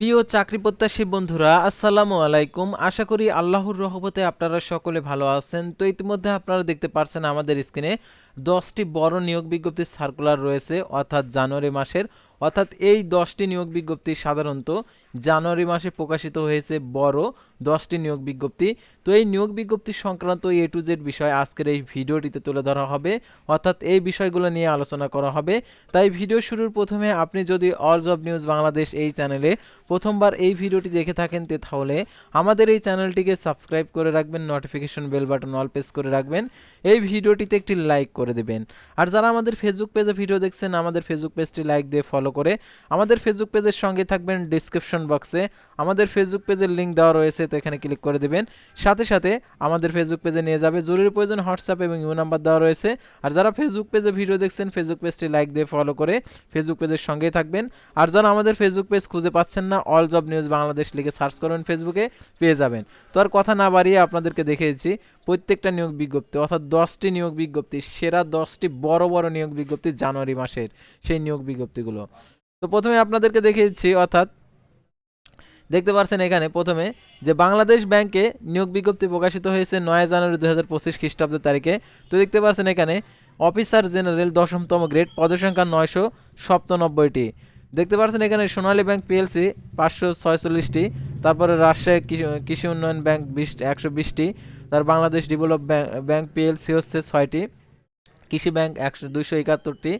প্রিয় চাকরি প্রত্যাশী বন্ধুরা, আসসালামু আলাইকুম। আশা করি আল্লাহর রহমতে আপনারা সকলে ভালো আছেন। তো ইতিমধ্যে আপনারা দেখতে পারছেন আমাদের স্ক্রিনে দশটি বড় নিয়োগ বিজ্ঞপ্তির সার্কুলার রয়েছে, অর্থাৎ জানুয়ারি মাসের, অর্থাৎ এই দশটি নিয়োগ বিজ্ঞপ্তি সাধারণত জানুয়ারি মাসে প্রকাশিত হয়েছে বড় দশটি নিয়োগ বিজ্ঞপ্তি। তো এই নিয়োগ বিজ্ঞপ্তি সংক্রান্ত এ টু জেড বিষয় আজকের এই ভিডিওটিতে তুলে ধরা হবে, অর্থাৎ এই বিষয়গুলো নিয়ে আলোচনা করা হবে। তাই ভিডিও শুরুর প্রথমে আপনি যদি অল জব নিউজ বাংলাদেশ এই চ্যানেলে প্রথমবার এই ভিডিওটি দেখে থাকেন, তে তাহলে আমাদের এই চ্যানেলটিকে সাবস্ক্রাইব করে রাখবেন notification bell button all press করে রাখবেন। এই ভিডিওটিতে একটি লাইক করে দেবেন। আর যারা আমাদের ফেসবুক পেজে ভিডিও দেখছেন, আমাদের ফেসবুক পেজটি লাইক দিয়ে ফলো করে আমাদের ফেসবুক পেজের সঙ্গে থাকবেন ডিসক্রিপশন বক্সে আমাদের ফেসবুক পেজের লিঙ্ক দেওয়া রয়েছে, তো এখানে ক্লিক করে দেবেন। সাথে সাথে আমাদের ফেসবুক পেজে নিয়ে যাবে জরুরি প্রয়োজন হোয়াটসঅ্যাপ এবং ইউ নাম্বার দেওয়া রয়েছে। আর যারা ফেসবুক পেজে ভিডিও দেখছেন ফেসবুক পেজটি লাইক দিয়ে ফলো করে ফেসবুক পেজের সঙ্গেই থাকবেন। আর যারা আমাদের ফেসবুক পেজ খুঁজে পাচ্ছেন না অল জব নিউজ বাংলাদেশ লিখে সার্চ করবেন ফেসবুকে পেয়ে যাবেন। তো আর কথা না বাড়িয়ে আপনাদেরকে দেখিয়েছি, প্রত্যেকটা নিয়োগ বিজ্ঞপ্তি, অর্থাৎ দশটি নিয়োগ বিজ্ঞপ্তি সেরা দশটি বড় বড় নিয়োগ বিজ্ঞপ্তি জানুয়ারি মাসের সেই নিয়োগ বিজ্ঞপ্তিগুলো। তো প্রথমে আপনাদেরকে দেখিয়েছি অর্থাৎ দেখতে পাচ্ছেন এখানে প্রথমে যে বাংলাদেশ ব্যাংকে নিয়োগ বিজ্ঞপ্তি প্রকাশিত হয়েছে নয় জানুয়ারি দু হাজার পঁচিশ খ্রিস্টাব্দ তারিখে। তো দেখতে পাচ্ছেন এখানে অফিসার জেনারেল দশমতম গ্রেড পদসংখ্যা নয়শো সপ্তানব্বইটি। দেখতে পাচ্ছেন এখানে সোনালী ব্যাংক পিএলসি পাঁচশো ছয়চল্লিশটি, তারপরে রাজশাহী কৃষি- কৃষি উন্নয়ন ব্যাংক বিশ, একশো বিশটি, তার বাংলাদেশ ডেভেলপ ব্যাংক পিএলসি হচ্ছে ছয়টি। কৃষি ব্যাংক একশো দুইশো একাত্তরটি।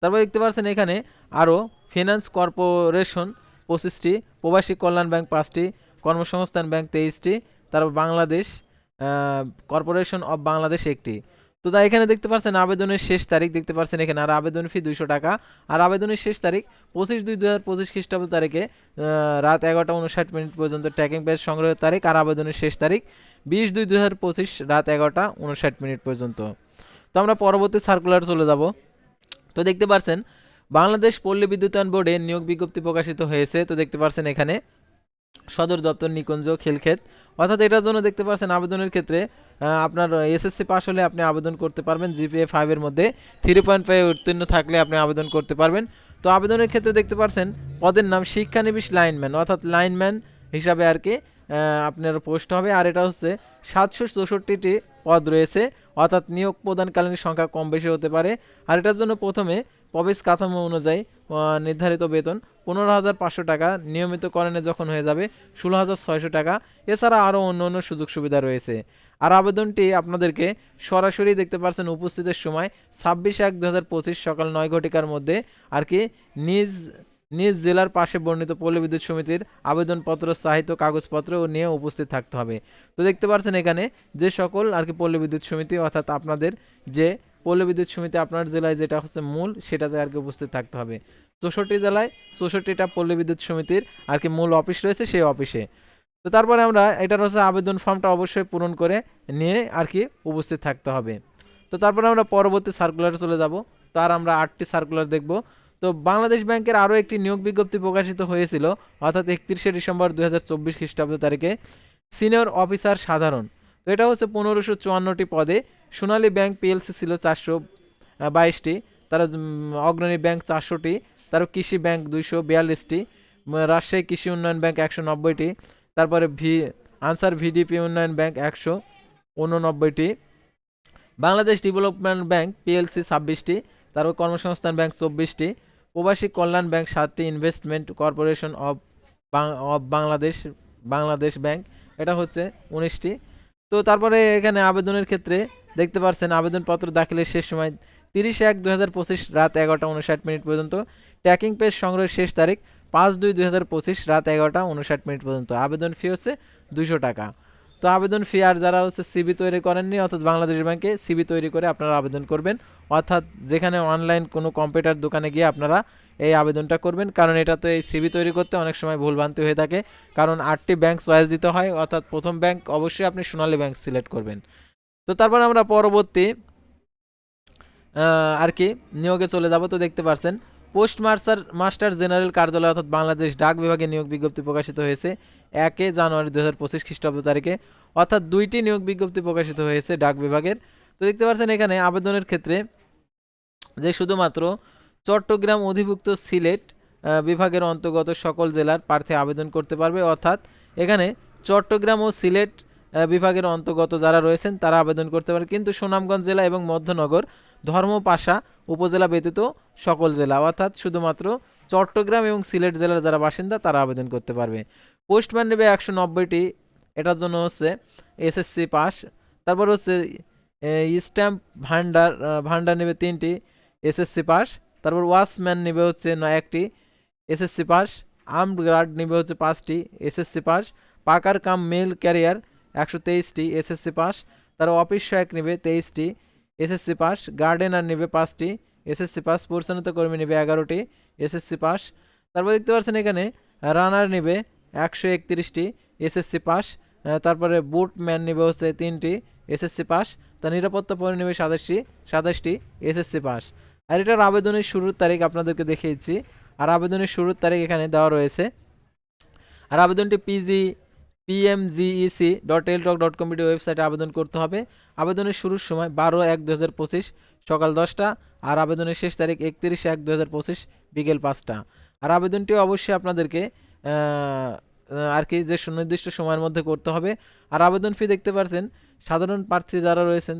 তারপর দেখতে পাচ্ছেন এখানে আরও ফিনান্স কর্পোরেশন পঁচিশটি, প্রবাসী কল্যাণ ব্যাংক পাঁচটি, কর্মসংস্থান ব্যাংক তেইশটি, তারপর বাংলাদেশ কর্পোরেশন অব বাংলাদেশ একটি। তো তা এখানে দেখতে পাচ্ছেন আবেদনের শেষ তারিখ, দেখতে পাচ্ছেন এখানে আর আবেদন ফি দুইশো টাকা। আর আবেদনের শেষ তারিখ পঁচিশ দুই দু হাজার পঁচিশ খ্রিস্টাব্দ তারিখে রাত এগারোটা উনষাট মিনিট পর্যন্ত ট্র্যাকিং পেজ সংগ্রহের তারিখ আর আবেদনের শেষ তারিখ বিশ দুই দু হাজার পঁচিশ, রাত এগারোটা উনষাট মিনিট পর্যন্ত। তো আমরা পরবর্তী সার্কুলার চলে যাব। তো দেখতে পাচ্ছেন বাংলাদেশ পল্লী বিদ্যুতায়ন বোর্ডে নিয়োগ বিজ্ঞপ্তি প্রকাশিত হয়েছে। তো দেখতে পাচ্ছেন এখানে সদর দপ্তর নিকুঞ্জ খেলক্ষেত। অর্থাৎ এটার জন্য দেখতে পাচ্ছেন আবেদনের ক্ষেত্রে আপনার এসএসসি পাস হলে আপনি আবেদন করতে পারবেন। জিপিএ ফাইভের মধ্যে থ্রি পয়েন্ট ফাইভ উত্তীর্ণ থাকলে আপনি আবেদন করতে পারবেন। তো আবেদনের ক্ষেত্রে দেখতে পাচ্ছেন পদের নাম শিক্ষানবিশ লাইনম্যান, অর্থাৎ লাইনম্যান হিসাবে আর কি আপনার পোস্ট হবে। আর এটা হচ্ছে সাতশো চৌষট্টিটি পদ রয়েছে। অর্থাৎ নিয়োগ প্রদানকালীন সংখ্যা কম বেশি হতে পারে। আর এটার জন্য প্রথমে প্রবেশ কাঠামো অনুযায়ী নির্ধারিত বেতন পনেরো হাজার পাঁচশো টাকা নিয়মিতকরণে যখন হয়ে যাবে ষোলো হাজার ছয়শো টাকা। এছাড়া আরও অন্য অন্য সুযোগ সুবিধা রয়েছে। আর আবেদনটি আপনাদেরকে সরাসরি দেখতে পাচ্ছেন উপস্থিতের সময় ছাব্বিশ এক দু সকাল নয় ঘটিকার মধ্যে। আর কি নিজ নিজ জেলার পাশে বর্ণিত পল্লী বিদ্যুৎ সমিতির আবেদনপত্র, সাহিত্য কাগজপত্র নিয়ে উপস্থিত থাকতে হবে। তো দেখতে পাচ্ছেন এখানে যে সকল আর কি পল্লী বিদ্যুৎ সমিতি, অর্থাৎ আপনাদের যে পল্লী বিদ্যুৎ সমিতি আপনার জেলায় যেটা হচ্ছে মূল, সেটাতে আর কি উপস্থিত থাকতে হবে। চৌষট্টি জেলায় চৌষট্টিটা পল্লী বিদ্যুৎ সমিতির আর কি মূল অফিস রয়েছে সেই অফিসে। তো তারপরে আমরা এটার হচ্ছে আবেদন ফর্মটা অবশ্যই পূরণ করে নিয়ে আর কি উপস্থিত থাকতে হবে। তো তারপরে আমরা পরবর্তী সার্কুলারে চলে যাব। তার আমরা আটটি সার্কুলার দেখব। তো বাংলাদেশ ব্যাংকের আরও একটি নিয়োগ বিজ্ঞপ্তি প্রকাশিত হয়েছিল, অর্থাৎ একত্রিশে ডিসেম্বর দুই হাজার চব্বিশ খ্রিস্টাব্দ তারিখে। সিনিয়র অফিসার সাধারণ। তো এটা হচ্ছে পনেরোশো চুয়ান্নটি পদে। সোনালী ব্যাংক পিএলসি ছিল চারশো বাইশটি। তার অগ্রণী ব্যাংক চারশোটি। তার কৃষি ব্যাংক দুইশো বিয়াল্লিশটি। রাজশাহী কৃষি উন্নয়ন ব্যাংক একশো নব্বইটি। তারপরে V, Ansar VDP Unnayan bank একশো উননব্বইটি। বাংলাদেশ ডেভেলপমেন্ট ব্যাংক পিএলসি ছাব্বিশটি। তারপর কর্মসংস্থান ব্যাংক চব্বিশটি, প্রবাসী কল্যাণ ব্যাংক সাতটি, investment corporation of of Bangladesh Bangladesh bank, এটা হচ্ছে উনিশটি। তো তারপরে এখানে আবেদনের ক্ষেত্রে দেখতে পাচ্ছেন আবেদনপত্র দাখিলের শেষ সময় তিরিশ এক দু হাজার পঁচিশ রাত এগারোটা উনষাট মিনিট পর্যন্ত। ট্র্যাকিং পেজ সংগ্রহের শেষ তারিখ পাঁচ দুই দুই হাজার পঁচিশ রাত এগারোটা উনষাট মিনিট পর্যন্ত। আবেদন ফি হচ্ছে দুশো টাকা। তো আবেদন ফি আর যারা হচ্ছে সিবি তৈরি করেননি, অর্থাৎ বাংলাদেশ ব্যাংকে সিবি তৈরি করে আপনারা আবেদন করবেন। অর্থাৎ যেখানে অনলাইন কোনো কম্পিউটার দোকানে গিয়ে আপনারা এই আবেদনটা করবেন, কারণ এটাতে এই সিবি তৈরি করতে অনেক সময় ভুলভ্রান্তি হয়ে থাকে। কারণ আটটি ব্যাংক চয়েস দিতে হয়, অর্থাৎ প্রথম ব্যাংক অবশ্যই আপনি সোনালী ব্যাংক সিলেক্ট করবেন। তো তারপর আমরা পরবর্তী আর কি, নিয়োগে চলে যাব। তো দেখতে পারছেন পোস্ট মাস্টার মাস্টার জেনারেল কার্যালয় অর্থাৎ বাংলাদেশ ডাক বিভাগে নিয়োগ বিজ্ঞপ্তি প্রকাশিত হয়েছে একে জানুয়ারি দু হাজার পঁচিশ খ্রিস্টাব্দ তারিখে। অর্থাৎ দুইটি নিয়োগ বিজ্ঞপ্তি প্রকাশিত হয়েছে ডাক বিভাগের। তো দেখতে পাচ্ছেন এখানে আবেদনের ক্ষেত্রে যে শুধুমাত্র চট্টগ্রাম অধিভুক্ত সিলেট বিভাগের অন্তর্গত সকল জেলার প্রার্থী আবেদন করতে পারবে। অর্থাৎ এখানে চট্টগ্রাম ও সিলেট বিভাগের অন্তর্গত যারা রয়েছেন তারা আবেদন করতে পারে কিন্তু সুনামগঞ্জ জেলা এবং মধ্যনগর ধর্মপাশা উপজেলা ব্যতীত সকল জেলা। অর্থাৎ শুধুমাত্র চট্টগ্রাম এবং সিলেট জেলার যারা বাসিন্দা, তারা আবেদন করতে পারবে। পোস্টম্যান নেবে একশো নব্বইটি, এটার জন্য হচ্ছে এসএসসি পাস। তারপর হচ্ছে স্ট্যাম্প ভান্ডার ভান্ডার নেবে তিনটি, এসএসসি পাস। তারপর ওয়াচম্যান নেবে হচ্ছে নয় একটি, এসএসসি পাস। আর্মড গার্ড নেবে হচ্ছে পাঁচটি, এসএসসি পাস। পাকার কাম, মেল ক্যারিয়ার একশো তেইশটি, এসএসসি পাস। তার অফিস সহায়ক নেবে তেইশটি এসএসসি পাস গার্ডেনার নেবে পাঁচটি। এসএসসি পাস পরিচালিত কর্মী নেবে এগারোটি। এসএসসি পাস, তারপর দেখতে পাচ্ছেন এখানে রানার নেবে একশো একত্রিশটি। এসএসসি পাস তারপরে বুটম্যান নেবে হচ্ছে তিনটি। এসএসসি পাস, তার নিরাপত্তা পরি নেবে সাতাশটি সাতাশটি এসএসসি পাস। আর এটার আবেদনের শুরুর তারিখ আপনাদেরকে দেখিয়েছি। আর আবেদনের শুরুর তারিখ এখানে দেওয়া রয়েছে। আর আবেদনটি পিজি পিএমজিইসি ডট এলটক ডট কম ওয়েবসাইটে আবেদন করতে হবে। আবেদনের শুরুর সময় বারো এক দু হাজার পঁচিশ, সকাল দশটা, আর আবেদনের শেষ তারিখ একত্রিশ এক দু হাজার পঁচিশ, বিকেল পাঁচটা। আর আবেদনটি অবশ্যই আপনাদেরকে আর কি যে সুনির্দিষ্ট সময়ের মধ্যে করতে হবে। আর আবেদন ফি দেখতে পাচ্ছেন সাধারণ প্রার্থী যারা রয়েছেন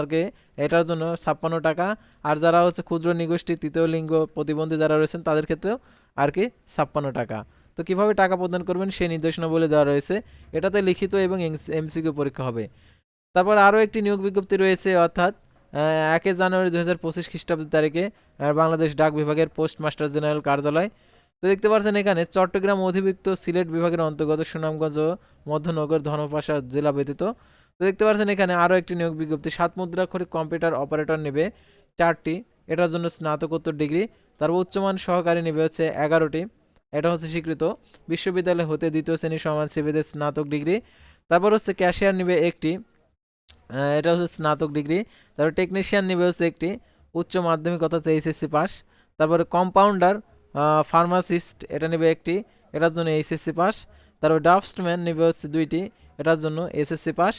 আর কি এটার জন্য ছাপ্পান্ন টাকা। আর যারা হচ্ছে ক্ষুদ্র নিগোষ্ঠী, তৃতীয় লিঙ্গ প্রতিবন্ধী যারা রয়েছেন, তাদের ক্ষেত্রেও আর কি ছাপ্পান্ন টাকা। তো কীভাবে টাকা প্রদান করবেন সেই নির্দেশনা বলে দেওয়া রয়েছে। এটাতে লিখিত এবং এমসিকিউ পরীক্ষা হবে। তারপর আরও একটি নিয়োগ বিজ্ঞপ্তি রয়েছে, অর্থাৎ একে জানুয়ারি দু হাজার পঁচিশ খ্রিস্টাব্দ তারিখে বাংলাদেশ ডাক বিভাগের পোস্ট মাস্টার জেনারেল কার্যালয়। তো দেখতে পাচ্ছেন এখানে চট্টগ্রাম অধিভুক্ত সিলেট বিভাগের অন্তর্গত সুনামগঞ্জ মধ্যনগর ধর্মপাশা জেলা ব্যতীত। তো দেখতে পাচ্ছেন এখানে আরও একটি নিয়োগ বিজ্ঞপ্তি, সাত মুদ্রাক্ষরিক কম্পিউটার অপারেটর নেবে চারটি। এটার জন্য স্নাতকোত্তর ডিগ্রি। তারপর উচ্চমান সহকারী নেবে হচ্ছে এগারোটি। এটা হচ্ছে স্বীকৃত। বিশ্ববিদ্যালয় হতে দ্বিতীয় শ্রেণি সমান সিভিদের স্নাতক ডিগ্রি। তারপর হচ্ছে ক্যাশিয়ার নিবে একটি। এটা হচ্ছে স্নাতক ডিগ্রি। তারপর টেকনিশিয়ান নিবে হচ্ছে একটি। উচ্চ মাধ্যমিক অর্থাৎ এইচএসসি পাস। তারপরে কম্পাউন্ডার ফার্মাসিস্ট এটা নেবে একটি। এটার জন্য এইচএসসি পাস। তারপর ড্রাফটসম্যান নেবে হচ্ছে দুইটি। এটার জন্য এসএসসি পাস।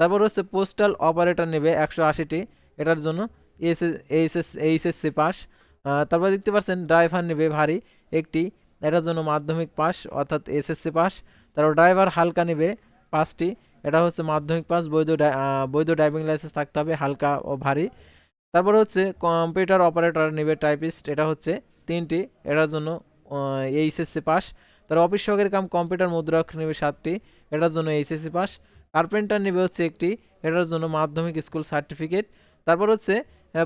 তারপর হচ্ছে পোস্টাল অপারেটর নেবে একশো আশিটি। এটার জন্য এইচএস এইচএসসি পাস। তারপর দেখতে পাচ্ছেন ড্রাইভার নেবে ভারী একটি। এটার জন্য মাধ্যমিক পাস, অর্থাৎ এসএসসি পাস। তারপর ড্রাইভার হালকা নেবে পাঁচটি এটা হচ্ছে মাধ্যমিক পাস, বৈধ বৈধ ড্রাইভিং লাইসেন্স থাকতে হবে, হালকা ও ভারী। তারপর হচ্ছে কম্পিউটার অপারেটর নেবে টাইপিস্ট, এটা হচ্ছে তিনটি। এটার জন্য এইচএসসি পাস। তার অফিস সহকারী কাম কম্পিউটার মুদ্রাক নেবে সাতটি, এটার জন্য এইচএসসি পাস। কার্পেন্টার নেবে হচ্ছে একটি, এটার জন্য মাধ্যমিক স্কুল সার্টিফিকেট। তারপর হচ্ছে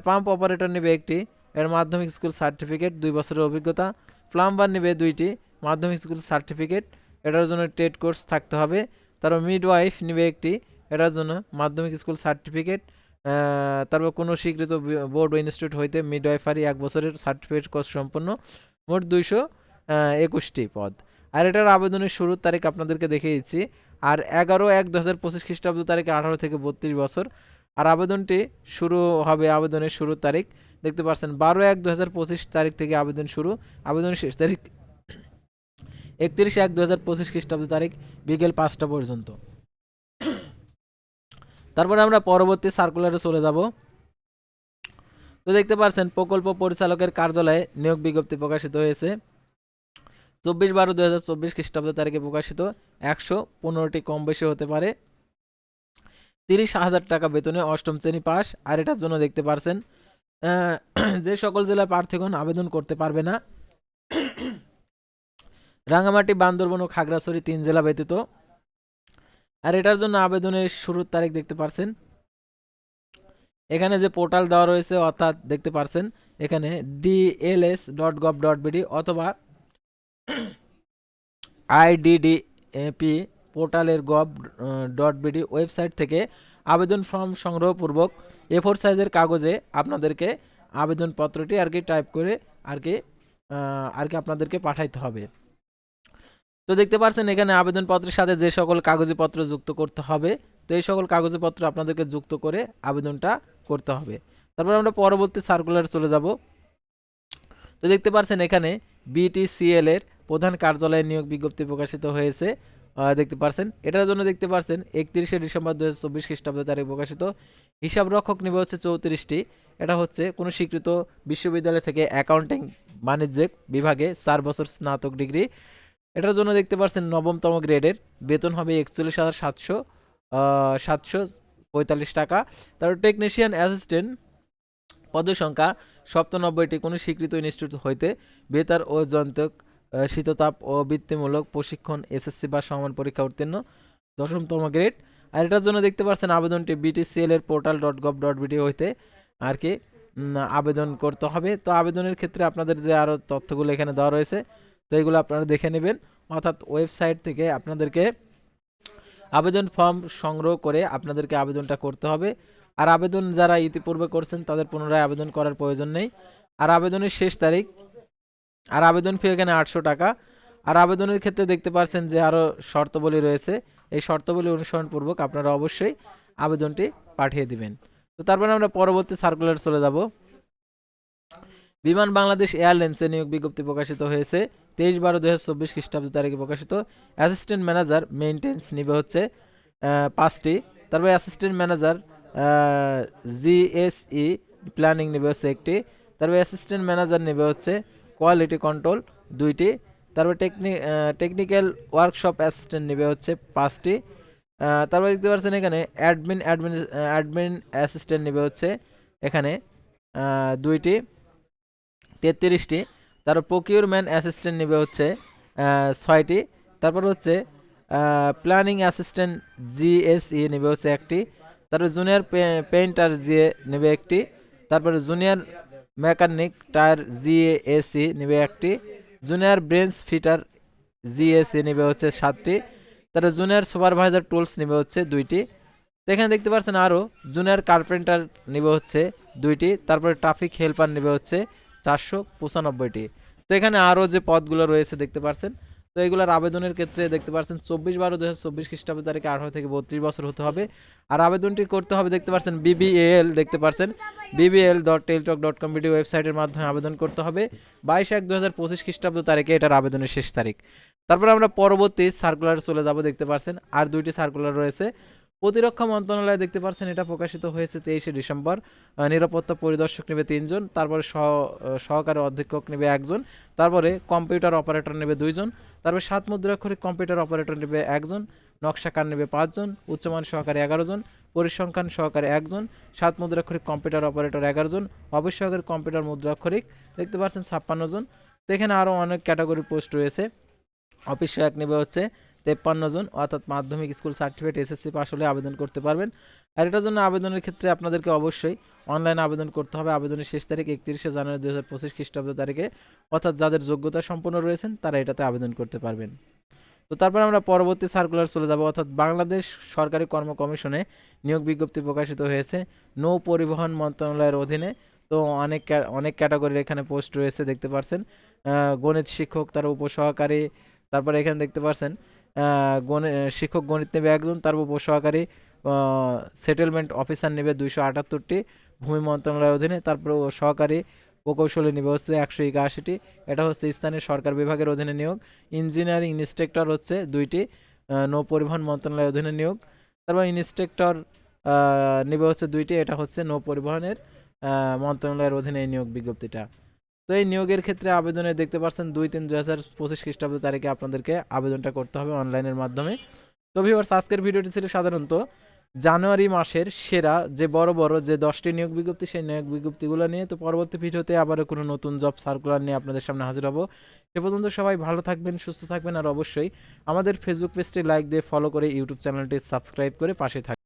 পাম্প অপারেটর নেবে একটি এর মাধ্যমিক স্কুল সার্টিফিকেট, দুই বছরের অভিজ্ঞতা। প্লাম্বার নেবে দুইটি, মাধ্যমিক স্কুল সার্টিফিকেট, এটার জন্য টেট কোর্স থাকতে হবে। তারপর মিডওয়াইফ নেবে একটি, এটার জন্য মাধ্যমিক স্কুল সার্টিফিকেট। তারপর কোনো স্বীকৃত বোর্ড ইনস্টিটিউট হইতে মিডওয়াইফারি এক বছরের সার্টিফিকেট কোর্স সম্পন্ন। মোট দুইশো একুশটি পদ। আর এটার আবেদনের শুরুর তারিখ আপনাদেরকে দেখিয়ে দিচ্ছি আর এগারো এক দু হাজার পঁচিশ খ্রিস্টাব্দ তারিখে আঠারো থেকে বত্রিশ বছর। আর আবেদনটি শুরু হবে আবেদনের শুরুর তারিখ। দেখতে পাচ্ছেন, বারো এক দু হাজার পঁচিশ তারিখ থেকে আবেদন শুরু আবেদনের শেষ তারিখ একত্রিশ এক দু হাজার পঁচিশ খ্রিস্টাব্দ তারিখ, বিকেল পাঁচটা পর্যন্ত। তারপরে আমরা পরবর্তী সার্কুলারে চলে যাব। তো দেখতে পাচ্ছেন, প্রকল্প পরিচালকের কার্যালয়ে নিয়োগ বিজ্ঞপ্তি প্রকাশিত হয়েছে। চব্বিশ বারো দু হাজার চব্বিশ খ্রিস্টাব্দ তারিখে প্রকাশিত, একশো পনেরোটি কম বেশি হতে পারে। তিরিশ হাজার টাকা বেতনে অষ্টম শ্রেণি পাস, আর এটার জন্য দেখতে পারছেন যে সকল জেলার প্রার্থীগণ আবেদন করতে পারবে না। রাঙামাটি বান্দরবন ও খাগড়াছড়ি তিন জেলা ব্যতীত। আর এটার জন্য আবেদনের শুরুর তারিখ দেখতে পারছেন। এখানে যে পোর্টাল দেওয়া রয়েছে, অর্থাৎ দেখতে পারছেন, এখানে DLS dot gov dot BD অথবা আইডিডিপি পোর্টালের গভ ডট বিডি ওয়েবসাইট থেকে আবেদন ফর্ম সংগ্রহপূর্বক এ ফোর সাইজের কাগজে আপনাদেরকে আবেদনপত্রটি আর কি টাইপ করে আর কি আর কি আপনাদেরকে পাঠাইতে হবে। তো দেখতে পাচ্ছেন এখানে আবেদনপত্রের সাথে যে সকল কাগজপত্র যুক্ত করতে হবে, তো এই সকল কাগজপত্র আপনাদেরকে যুক্ত করে আবেদনটা করতে হবে। তারপর আমরা পরবর্তী সার্কুলার চলে যাব। তো দেখতে পাচ্ছেন এখানে বিটিসিএল এর প্রধান কার্যালয়ে নিয়োগ বিজ্ঞপ্তি প্রকাশিত হয়েছে। দেখতে পারছেন। এটার জন্য দেখতে পারছেন, একত্রিশে ডিসেম্বর দু হাজার চব্বিশ খ্রিস্টাব্দ তারিখ প্রকাশিত। হিসাব রক্ষক নিবে হচ্ছে চৌত্রিশটি। এটা হচ্ছে কোনো স্বীকৃত বিশ্ববিদ্যালয় থেকে অ্যাকাউন্টিং বাণিজ্যিক বিভাগে চার বছর স্নাতক ডিগ্রি। এটার জন্য দেখতে পারছেন নবমতম গ্রেডের। বেতন হবে একচল্লিশ হাজার সাতশো সাতশো পঁয়তাল্লিশ টাকা। তারপর টেকনিশিয়ান অ্যাসিস্ট্যান্ট পদসংখ্যা সপ্তানব্বইটি। কোনো স্বীকৃত ইনস্টিটিউট হইতে বেতার ও যন্ত্রক শীততাপ ও বৃত্তিমূলক প্রশিক্ষণ, এসএসসি বা সমান পরীক্ষা উত্তীর্ণ, দশমতম গ্রেড আর এটার জন্য দেখতে পাচ্ছেন আবেদনটি বিটিসিএল এর portal dot gov dot BD হইতে আর কি আবেদন করতে হবে। তো আবেদনের ক্ষেত্রে আপনাদের যে আরও তথ্যগুলো এখানে দেওয়া রয়েছে, তো এগুলো আপনারা দেখে নেবেন। অর্থাৎ ওয়েবসাইট থেকে আপনাদেরকে আবেদন ফর্ম সংগ্রহ করে আপনাদেরকে আবেদনটা করতে হবে। আর আবেদন যারা ইতিপূর্বে করছেন, তাদের পুনরায় আবেদন করার প্রয়োজন নেই। আর আবেদনের শেষ তারিখ আর আবেদন ফি এখানে আটশো টাকা। আর আবেদনের ক্ষেত্রে দেখতে পারছেন যে আরও শর্তাবলী রয়েছে। এই শর্তাবলী অনুসরণপূর্বক আপনারা অবশ্যই আবেদনটি পাঠিয়ে দিবেন। তো তারপরে আমরা পরবর্তী সার্কুলার চলে যাব। বিমান বাংলাদেশ এয়ারলাইন্সে নিয়োগ বিজ্ঞপ্তি প্রকাশিত হয়েছে। তেইশ বারো দু হাজার চব্বিশ খ্রিস্টাব্দ তারিখে প্রকাশিত। অ্যাসিস্ট্যান্ট ম্যানেজার মেইনটেন্স নিবে হচ্ছে পাঁচটি। তারপরে অ্যাসিস্ট্যান্ট ম্যানেজার জিএসই প্ল্যানিং নেবে হচ্ছে একটি। তারপরে অ্যাসিস্ট্যান্ট ম্যানেজার নেবে হচ্ছে কোয়ালিটি কন্ট্রোল দুইটি। তারপর টেকনি টেকনিক্যাল ওয়ার্কশপ অ্যাসিস্ট্যান্ট নেবে হচ্ছে পাঁচটি। তারপর দেখতে পাচ্ছেন এখানে অ্যাডমিন অ্যাডমিন অ্যাডমিন অ্যাসিস্ট্যান্ট নেবে হচ্ছে এখানে দুইটি, তেত্রিশটি। তারপর প্রকিউরম্যান অ্যাসিস্ট্যান্ট নেবে হচ্ছে ছয়টি। তারপর হচ্ছে প্ল্যানিং অ্যাসিস্ট্যান্ট জিএসই নেবে হচ্ছে একটি। তারপর জুনিয়র পেইন্টার জিএ নেবে একটি। তারপরে জুনিয়র মেকানিক টায়ার জিএসি নিবে একটি, জুনিয়র ব্রেঞ্চ ফিটার জিএসি নিবে হচ্ছে সাতটি, তারপরে জুনিয়র সুপারভাইজার টুলস নিবে হচ্ছে দুইটি। তো এখানে দেখতে পাচ্ছেন আরও, জুনিয়র কার্পেন্টার নিবে হচ্ছে দুইটি, তারপরে ট্রাফিক হেল্পার নিবে হচ্ছে চারশো পঁচানব্বইটি। তো এখানে আরও যে পদগুলো রয়েছে দেখতে পাচ্ছেন তো এগুলোর আবেদনের ক্ষেত্রে দেখতে পাচ্ছেন চব্বিশ বারো দু হাজার চব্বিশ খ্রিস্টাব্দ তারিখে আঠারো থেকে বত্রিশ বছর হতে হবে। আর আবেদনটি করতে হবে, দেখতে পাচ্ছেন বিবিএল দেখতে পাচ্ছেন BBL dot Teletalk dot com video ওয়েবসাইটের মাধ্যমে আবেদন করতে হবে। বাইশ এক দু হাজার পঁচিশ খ্রিস্টাব্দ তারিখে এটার আবেদনের শেষ তারিখ। তারপর আমরা পরবর্তী সার্কুলার চলে যাব, দেখতে পাচ্ছেন আর দুইটি সার্কুলার রয়েছে। প্রতিরক্ষা মন্ত্রণালয়ে দেখতে পাচ্ছেন এটা প্রকাশিত হয়েছে তেইশে ডিসেম্বর। নিরাপত্তা পরিদর্শক নেবে তিনজন, তারপরে সহ সহকারী অধীক্ষক নেবে একজন, তারপরে কম্পিউটার অপারেটর নেবে দুইজন, তারপরে সাত মুদ্রাক্ষরিক কম্পিউটার অপারেটর নেবে একজন, নকশাকার নেবে পাঁচজন, উচ্চমান সহকারী এগারো জন পরিসংখ্যান সহকারী একজন, সাত মুদ্রাক্ষরিক কম্পিউটার অপারেটর এগারো জন অবশ্যকের কম্পিউটার মুদ্রাক্ষরিক দেখতে পাচ্ছেন ছাপ্পান্ন জন তো এখানে আরও অনেক ক্যাটাগরি পোস্ট রয়েছে। অফিস সহায়ক নেবে হচ্ছে তেপ্পান্ন জন, অর্থাৎ মাধ্যমিক স্কুল সার্টিফিকেট এসএসসি পাস হলে আবেদন করতে পারবেন। আর এটার জন্য আবেদনের ক্ষেত্রে আপনাদেরকে অবশ্যই অনলাইনে আবেদন করতে হবে। আবেদনের শেষ তারিখ একত্রিশে জানুয়ারি দু হাজার পঁচিশ খ্রিস্টাব্দ তারিখে। অর্থাৎ যাদের যোগ্যতা সম্পন্ন রয়েছেন, তারা এটাতে আবেদন করতে পারবেন। তো তারপর আমরা পরবর্তী সার্কুলার চলে যাব। অর্থাৎ বাংলাদেশ সরকারি কর্ম কমিশনে নিয়োগ বিজ্ঞপ্তি প্রকাশিত হয়েছে নৌ পরিবহন মন্ত্রণালয়ের অধীনে। তো অনেক অনেক ক্যাটাগরির এখানে পোস্ট রয়েছে, দেখতে পারছেন। গণিত শিক্ষক, তার উপসহকারী, তারপরে এখানে দেখতে পাচ্ছেন গণিত শিক্ষক গণিত নেবে একজন, তার উপসহকারী সেটেলমেন্ট অফিসার নেবে দুইশো আটাত্তরটি, ভূমি মন্ত্রণালয়ের অধীনে, তারপর সহকারী প্রকৌশলী নেবে হচ্ছে একশো একাশিটি। এটা হচ্ছে স্থানীয় সরকার বিভাগের অধীনে নিয়োগ। ইঞ্জিনিয়ারিং ইন্সট্রাক্টর হচ্ছে দুইটি নৌ পরিবহন মন্ত্রণালয়ের অধীনে নিয়োগ। তারপর ইন্সট্রাক্টর নেবে হচ্ছে দুইটি, এটা হচ্ছে নৌ পরিবহনের মন্ত্রণালয়ের অধীনে এই নিয়োগ বিজ্ঞপ্তিটা। তো এই নিয়োগের ক্ষেত্রে আবেদনে দেখতে পাচ্ছেন দুই তিন দুই হাজার পঁচিশ খ্রিস্টাব্দ তারিখে আপনাদেরকে আবেদনটা করতে হবে অনলাইনের মাধ্যমে। তো ভিউয়ার্স আজকের ভিডিওটি ছিল সাধারণত জানুয়ারি মাসের সেরা, যে বড় বড়, যে দশটি নিয়োগ বিজ্ঞপ্তি, সেই নিয়োগ বিজ্ঞপ্তিগুলো নিয়ে। তো পরবর্তী ভিডিওতে আবারও কোনো নতুন জব সার্কুলার নিয়ে আপনাদের সামনে হাজির হব। সে পর্যন্ত সবাই ভালো থাকবেন, সুস্থ থাকবেন, আর অবশ্যই আমাদের ফেসবুক পেজটি লাইক দিয়ে ফলো করে ইউটিউব চ্যানেলটি সাবস্ক্রাইব করে পাশে থাকবেন